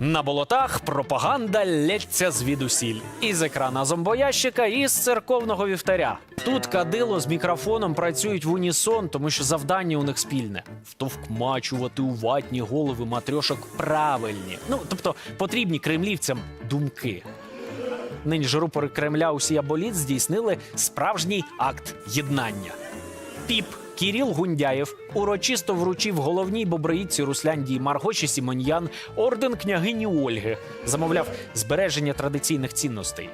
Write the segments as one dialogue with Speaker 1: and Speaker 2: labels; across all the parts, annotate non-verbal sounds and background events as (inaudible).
Speaker 1: На болотах пропаганда лється звідусіль. Із екрана зомбоящика, і з церковного вівтаря. Тут кадило з мікрофоном працюють в унісон, тому що завдання у них спільне втовкмачувати у ватні голови матрьошок правильні. Ну тобто потрібні кремлівцям думки. Нині ж рупори Кремля усі боліт здійснили справжній акт єднання. Піп Кіріл Гундяєв урочисто вручив головній боброїдці Руслянді Маргоші Сімоньян орден княгині Ольги, замовляв збереження традиційних цінностей.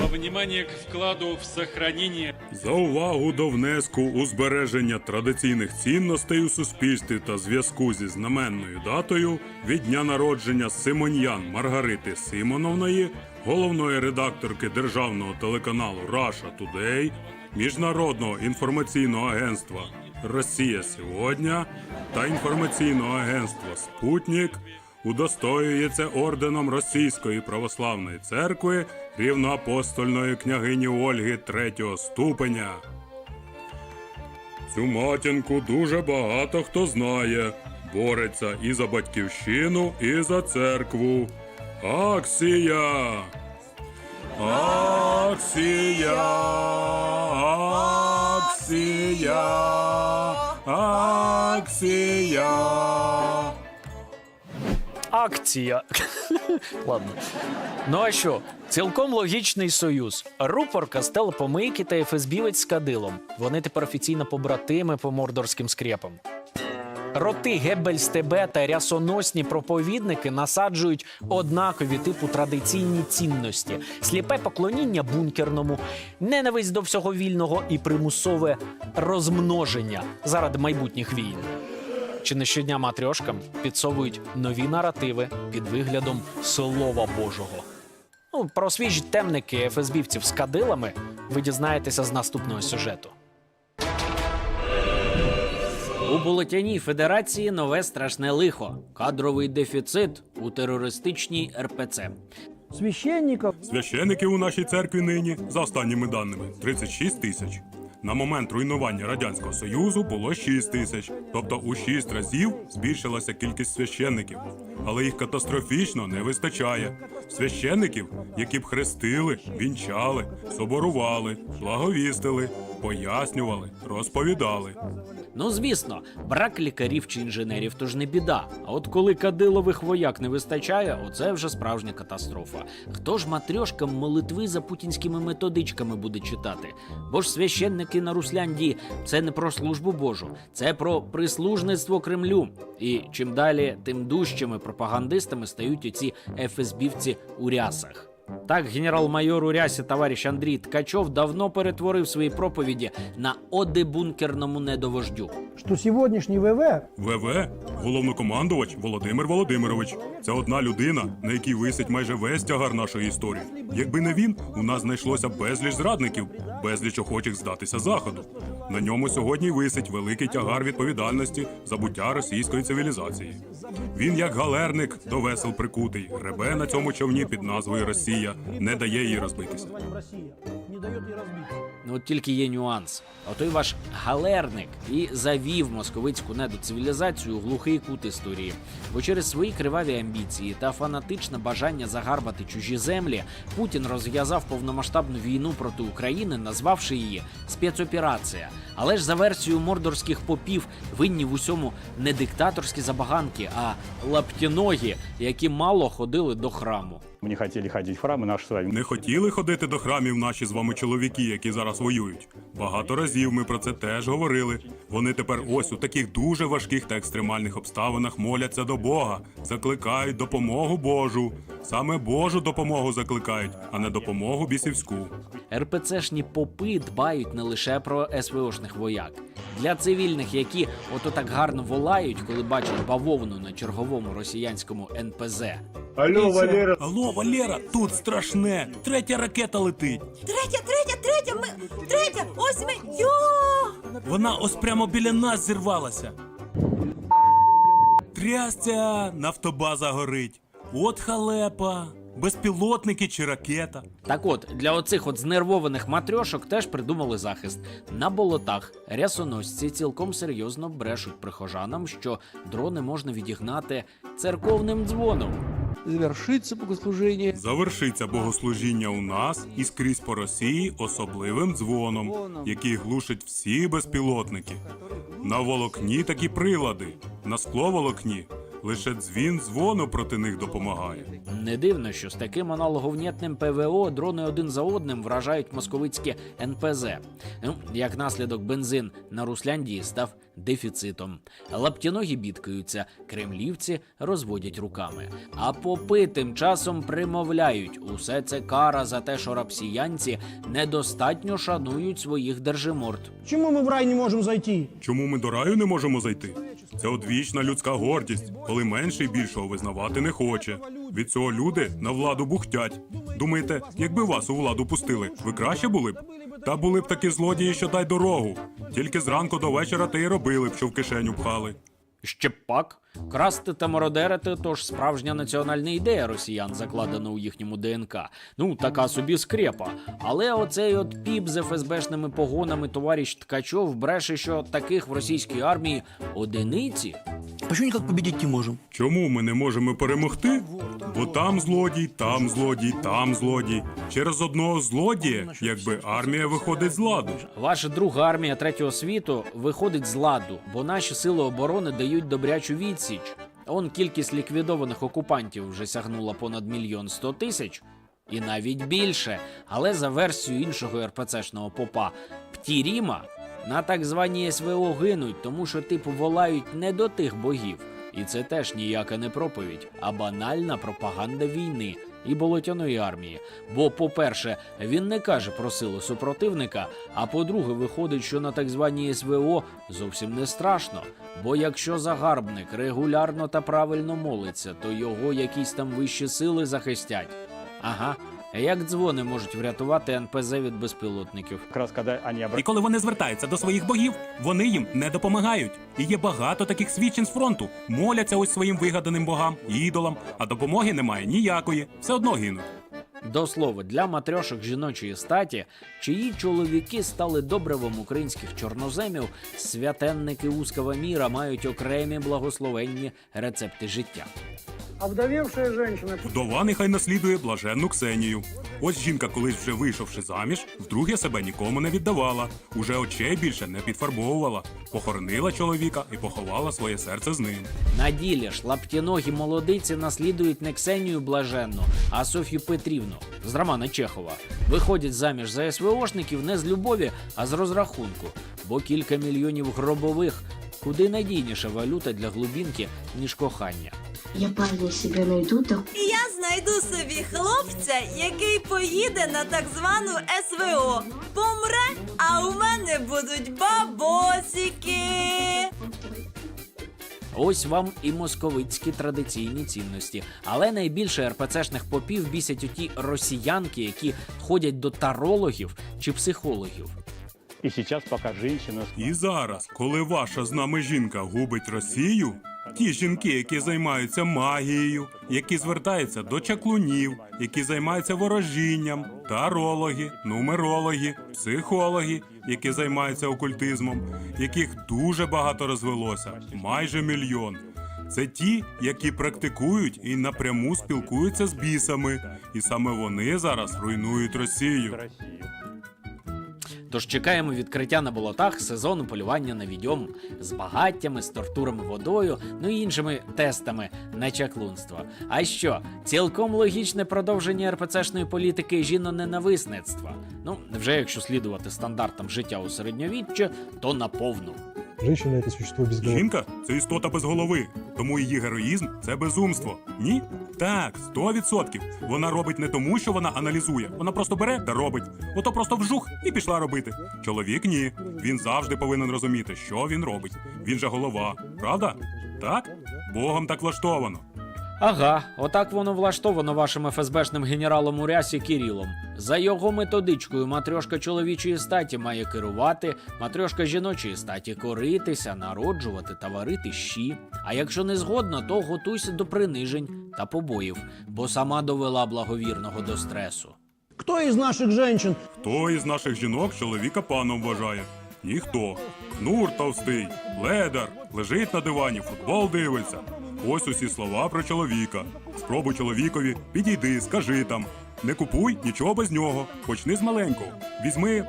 Speaker 2: во внимание к вкладу в сохранение
Speaker 3: За увагу до внеску у збереження традиційних цінностей у суспільстві та зв'язку зі знаменною датою від дня народження Симоньян Маргарити Симоновної, головної редакторки державного телеканалу Russia Today, міжнародного інформаційного агентства Росія сьогодні та інформаційного агентства Спутник удостоюється орденом Російської православної церкви рівноапостольної княгині Ольги третього ступеня. Цю матінку дуже багато хто знає. Бореться і за батьківщину, і за церкву. Аксія! Аксія! Аксія! Аксія!
Speaker 1: Акція. (laughs) Ладно. Ну а що? Цілком логічний союз. Рупорка з телепомийки та ФСБівець з кадилом. Вони тепер офіційно побратими по мордорським скрепам. Роти Геббельс ТБ та рясоносні проповідники насаджують однакові типу традиційні цінності: сліпе поклоніння бункерному, ненависть до всього вільного і примусове розмноження заради майбутніх війн. Чи не щодня матрьошкам підсовують нові наративи під виглядом Слова Божого? Ну, про свіжі темники ФСБівців з кадилами ви дізнаєтеся з наступного сюжету.
Speaker 4: У Болотяній Федерації нове страшне лихо. Кадровий дефіцит у терористичній РПЦ.
Speaker 5: священников.
Speaker 3: Священиків у нашій церкві нині, за останніми даними, 36 тисяч. На момент руйнування Радянського Союзу було 6 тисяч, тобто у 6 разів збільшилася кількість священників. Але їх катастрофічно не вистачає. Священників, які б хрестили, вінчали, соборували, благовістили, пояснювали, розповідали.
Speaker 4: Ну звісно, брак лікарів чи інженерів то ж не біда. А от коли кадилових вояк не вистачає, оце вже справжня катастрофа. Хто ж матрьошкам молитви за путінськими методичками буде читати? Бо ж священники на Руслянді це не про службу Божу, це про прислужництво Кремлю. І чим далі, тим дужчими пропагандистами стають оці ФСБівці у рясах. Так, генерал-майор у рясі товариш Андрій Ткачов давно перетворив свої проповіді на оди бункерному недовождю.
Speaker 5: Что сегодняшний ВВ
Speaker 3: ВВ головнокомандувач Володимир Володимирович. Це одна людина, на якій висить майже весь тягар нашої історії. Якби не він, у нас знайшлося безліч зрадників, безліч охочих здатися заходу. На ньому сьогодні висить великий тягар відповідальності за буття російської цивілізації. Він, як галерник, до весел прикутий, гребе на цьому човні під назвою Росія, не дає їй розбитися.
Speaker 5: не.
Speaker 4: Ну от тільки є нюанс. Отой ваш галерник і завів московицьку недоцивілізацію у глухий кут історії. Бо через свої криваві амбіції та фанатичне бажання загарбати чужі землі Путін розв'язав повномасштабну війну проти України, назвавши її спецоперація. Але ж за версією мордорських попів винні в усьому не диктаторські забаганки, а лаптіногі, які мало ходили до храму.
Speaker 6: Мы не хотели ходить в храми наші з вами
Speaker 3: Не хотіли ходити до храмів наші з вами чоловіки, які зараз воюють. Багато разів ми про це теж говорили. Вони тепер ось у таких дуже важких та екстремальних обставинах моляться до Бога, закликають допомогу Божу. Саме Божу допомогу закликають, а не допомогу бісівську.
Speaker 4: РПЦшні попи дбають не лише про СВОшних вояк. Для цивільних, які ото так гарно волають, коли бачать бавовну на черговому росіянському НПЗ.
Speaker 3: Алло, Валера, тут страшне. Третя ракета летить.
Speaker 7: Третя, третя, третя, ми третя, ось ми. Йо!
Speaker 3: Вона ось прямо біля нас зірвалася. Трясця, нафтобаза горить. От халепа, безпілотники чи ракета.
Speaker 4: Так от, для оцих от знервованих матрьошок теж придумали захист. На болотах рясоносці цілком серйозно брешуть прихожанам, що дрони можна відігнати церковним дзвоном.
Speaker 8: Завершится богослужіння.
Speaker 3: Завершиться богослужіння у нас і скрізь по Росії особливим дзвоном, який глушить всі безпілотники. На волокні такі прилади, на скловолокні лише дзвін дзвону проти них допомагає.
Speaker 4: Не дивно, що з таким аналоговнєтним ПВО дрони один за одним вражають московицьке НПЗ. Ну, як наслідок, бензин на Русляндії став дефіцитом. Лаптяногі бідкаються, кремлівці розводять руками. А попи тим часом примовляють: усе це кара за те, що рапсіянці недостатньо шанують своїх держиморд.
Speaker 5: Почему мы в рай не можем зайти?
Speaker 3: Чому ми до раю не можемо зайти? Це одвічна людська гордість, коли менший більшого визнавати не хоче. Від цього люди на владу бухтять. Думаєте, якби вас у владу пустили, ви краще були б? Та були б такі злодії, що дай дорогу. Тільки зранку до вечора те й робили б, що в кишеню пхали.
Speaker 4: Ще пак. Красти та мародерити то ж справжня національна ідея росіян, закладена у їхньому ДНК. Ну, така собі скрепа. Але оцей от піп з ФСБшними погонами товариш Ткачов бреше, що таких в російській армії одиниці.
Speaker 8: А що ніяк победить не можемо?
Speaker 3: Чому ми не можемо перемогти? Бо там злодій, там злодій, там злодій. Через одного злодія, якби армія виходить з ладу.
Speaker 4: Ваша друга армія третього світу виходить з ладу, бо наші сили оборони дають добрячу відсіч. Он кількість ліквідованих окупантів вже сягнула понад мільйон сто тисяч. І навіть більше. Але за версією іншого РПЦшного попа Птіріма на так званій СВО гинуть, тому що типу волають не до тих богів. І це теж ніяка не проповідь, а банальна пропаганда війни і болотяної армії. Бо, по-перше, він не каже про силу супротивника, а по-друге, виходить, що на так званій СВО зовсім не страшно. Бо якщо загарбник регулярно та правильно молиться, то його якісь там вищі сили захистять. Ага. Як дзвони можуть врятувати НПЗ від безпілотників?
Speaker 6: Как раз когда они
Speaker 9: І коли вони звертаються до своїх богів, вони їм не допомагають. І є багато таких свідчень з фронту. Моляться ось своїм вигаданим богам, ідолам, а допомоги немає ніякої. Все одно гинуть.
Speaker 4: До слова, для матрьошок жіночої статі, чиї чоловіки стали добривом українських чорноземів, святенники узкого міра мають окремі благословенні рецепти життя.
Speaker 5: А вдовевшая женщина
Speaker 3: Вдова нехай наслідує блаженну Ксенію. Ось жінка, колись вже вийшовши заміж, вдруге себе нікому не віддавала, уже очей більше не підфарбовувала, похоронила чоловіка і поховала своє серце з ним.
Speaker 4: На ділі ж лаптяногі молодиці наслідують не Ксенію Блаженну, а Софію Петрівну з Романа Чехова. Виходять заміж за СВОшників не з любові, а з розрахунку, бо кілька мільйонів гробових куди надійніша валюта для глубінки, ніж кохання.
Speaker 10: Я парня себе найду, так
Speaker 7: я знайду собі хлопця, який поїде на так звану СВО. Помре, а у мене будуть бабосики.
Speaker 4: Ось вам і московицькі традиційні цінності. Але найбільше РПЦшних попів бісять оті росіянки, які ходять до тарологів чи психологів.
Speaker 6: И сейчас пока женщина...
Speaker 3: І зараз, коли ваша з нами жінка губить Росію, ті жінки, які займаються магією, які звертаються до чаклунів, які займаються ворожінням, тарологи, нумерологи, психологи, які займаються окультизмом, яких дуже багато розвелося, майже мільйон. Це ті, які практикують і напряму спілкуються з бісами, і саме вони зараз руйнують Росію.
Speaker 4: Тож чекаємо відкриття на болотах сезону полювання на відьом з багаттями, з тортурами водою, ну і іншими тестами на чаклунство. А що, цілком логічне продовження РПЦшної політики жіноненависництва. Ну, вже якщо слідувати стандартам життя у середньовіччя, то наповну.
Speaker 5: Женщина это существо без
Speaker 3: Жінка це істота без голови, тому її героїзм це безумство. Ні? Так, сто відсотків. Вона робить не тому, що вона аналізує. Вона просто бере та робить. Ото просто вжух і пішла робити. Чоловік ні. Він завжди повинен розуміти, що він робить. Він же голова, правда? Так? Богом так влаштовано.
Speaker 4: Ага, отак воно влаштовано вашим ФСБшним генералом у рясі Кірілом. За його методичкою матрьошка чоловічої статі має керувати, матрьошка жіночої статі коритися, народжувати та варити щі. А якщо не згодна, то готуйся до принижень та побоїв, бо сама довела благовірного до стресу.
Speaker 5: Кто из наших женщин
Speaker 3: Хто із наших жінок чоловіка паном вважає? Ніхто. Кнур товстий, ледар, лежить на дивані, футбол дивиться. Ось усі слова про чоловіка. Спробуй чоловікові, підійди, скажи там. Не купуй нічого без нього. Почни з маленького. Візьми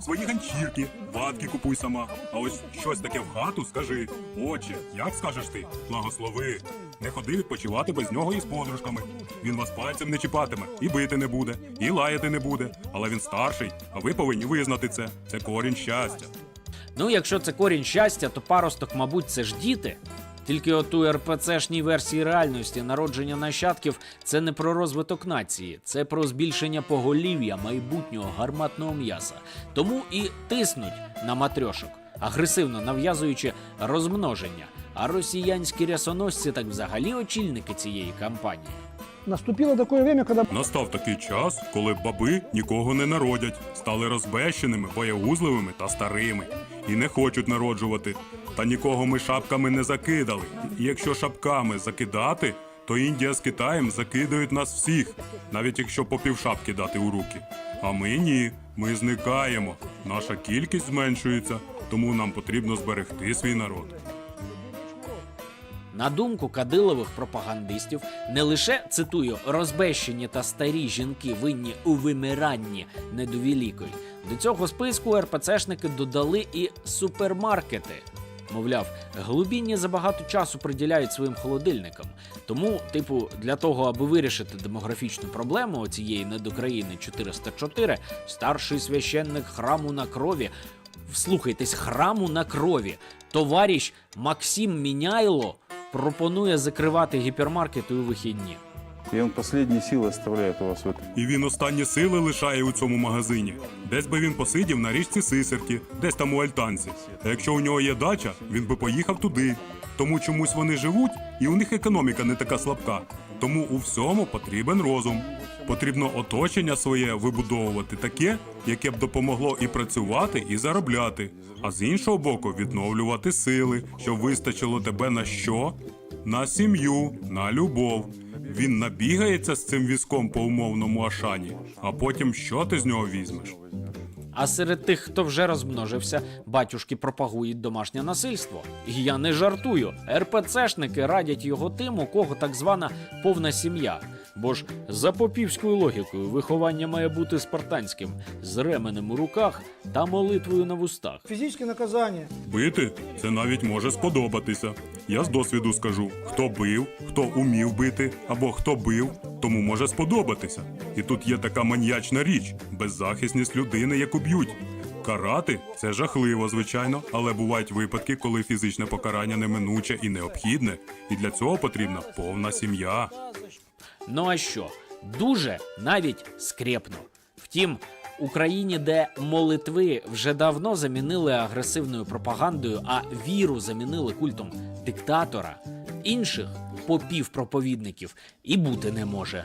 Speaker 3: свої ганчірки, ватки купуй сама. А ось щось таке в хату скажи. Отче, як скажеш ти? Благослови. Не ходи відпочивати без нього і з подружками. Він вас пальцем не чіпатиме, і бити не буде, і лаяти не буде. Але він старший, а ви повинні визнати це. Це корінь щастя.
Speaker 4: Ну, якщо це корінь щастя, то паросток, мабуть, це ж діти. Тільки от у РПЦшній версії реальності народження нащадків це не про розвиток нації, це про збільшення поголів'я майбутнього гарматного м'яса. Тому і тиснуть на матрьошок, агресивно нав'язуючи розмноження. А росіянські рясоносці так взагалі очільники цієї кампанії.
Speaker 5: Наступило такое время, когда
Speaker 3: Настав такий час, коли баби нікого не народять, стали розбещеними, боягузливими та старими, і не хочуть народжувати. Та нікого ми шапками не закидали. І якщо шапками закидати, то Індія з Китаєм закидають нас всіх, навіть якщо по півшапки дати у руки. А ми ні, ми зникаємо. Наша кількість зменшується, тому нам потрібно зберегти свій народ.
Speaker 4: На думку кадилових пропагандистів, не лише цитую розбещені та старі жінки винні у вимиранні недовілікої. До цього списку РПЦшники додали і супермаркети. Мовляв, глубінні забагато часу приділяють своїм холодильникам. Тому, типу, для того, аби вирішити демографічну проблему цієї недокраїни 404, старший священник храму на крові вслухайтесь, храму на крові. Товариш Максим Міняйло пропонує закривати гіпермаркети у вихідні.
Speaker 6: Він он последние силы оставляет у вас.
Speaker 3: І він останні сили лишає у цьому магазині. Десь би він посидів на річці Сисерки, десь там у Альтанці. А якщо у нього є дача, він би поїхав туди. Тому чомусь вони живуть, і у них економіка не така слабка. Тому у всьому потрібен розум. Потрібно оточення своє вибудовувати таке, яке б допомогло і працювати, і заробляти. А з іншого боку, відновлювати сили, щоб вистачило тебе на що? На сім'ю, на любов. Він набігається з цим візком по умовному Ашані, а потім що ти з нього візьмеш?
Speaker 4: А серед тих, хто вже розмножився, батюшки пропагують домашнє насильство. Я не жартую. РПЦшники радять його тим, у кого так звана повна сім'я. Бо ж за попівською логікою виховання має бути спартанським з ременем у руках та молитвою на вустах.
Speaker 5: физическое наказание.
Speaker 3: Бити це навіть може сподобатися. Я з досвіду скажу: хто бив, хто умів бити, або хто бив, тому може сподобатися. І тут є така маньячна річ беззахисність людини, яку б'ють. Карати це жахливо, звичайно, але бувають випадки, коли фізичне покарання неминуче і необхідне, і для цього потрібна повна сім'я.
Speaker 4: Ну а що? Дуже навіть скрепно. Втім, Україні, де молитви вже давно замінили агресивною пропагандою, а віру замінили культом диктатора, інших попів проповідників і бути не може.